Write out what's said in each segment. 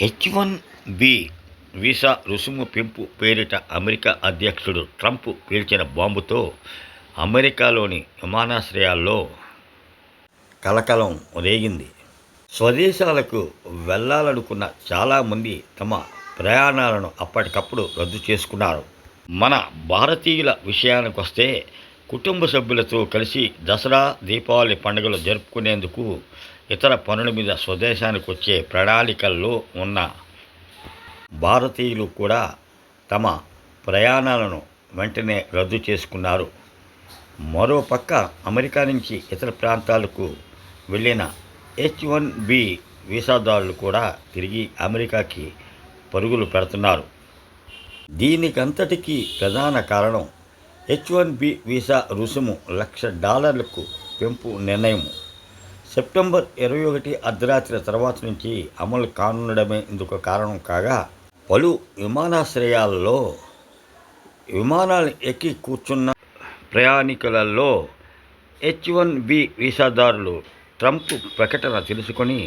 H one B visa రుసుము పెంపు పేరిట అమెరికా అధ్యక్షుడు ట్రంప్ పీల్చిన బాంబుతో అమెరికాలోని విమానాశ్రయాల్లో కలకలం రేగింది. స్వదేశాలకు వెళ్ళాలనుకున్న చాలామంది తమ ప్రయాణాలను అప్పటికప్పుడు రద్దు చేసుకున్నారు. మన భారతీయుల విషయానికి వస్తే కుటుంబ సభ్యులతో కలిసి దసరా దీపావళి పండుగలు జరుపుకునేందుకు ఇతర పనుల మీద స్వదేశానికి వచ్చే ప్రణాళికల్లో ఉన్న భారతీయులు కూడా తమ ప్రయాణాలను వెంటనే రద్దు చేసుకున్నారు. మరోపక్క అమెరికా నుంచి ఇతర ప్రాంతాలకు వెళ్ళిన హెచ్ వన్ బి వీసాదారులు కూడా తిరిగి అమెరికాకి పరుగులు పెడుతున్నారు. దీనికంతటికీ ప్రధాన కారణం హెచ్ వన్ బి వీసా రుసుము లక్ష డాలర్లకు పెంపు నిర్ణయం. సెప్టెంబర్ ఇరవై ఒకటి అర్ధరాత్రి తర్వాత నుంచి అమలు కానుండడమే ఇందుకు కారణం కాగా పలు విమానాశ్రయాల్లో విమానాలు ఎక్కి కూర్చున్న ప్రయాణికులలో హెచ్ వన్ బి వీసాదారులు ట్రంప్ ప్రకటన తెలుసుకొని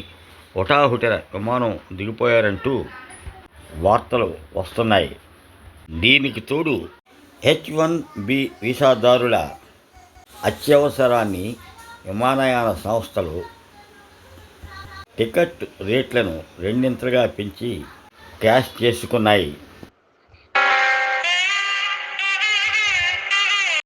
హుటాహుటిన విమానం దిగిపోయారంటూ వార్తలు వస్తున్నాయి. దీనికి తోడు హెచ్ వన్ బి వీసాదారుల అత్యవసరాన్ని విమానయాన సంస్థలు టికెట్ రేట్లను రెండింతలుగా పెంచి క్యాష్ చేసుకున్నాయి.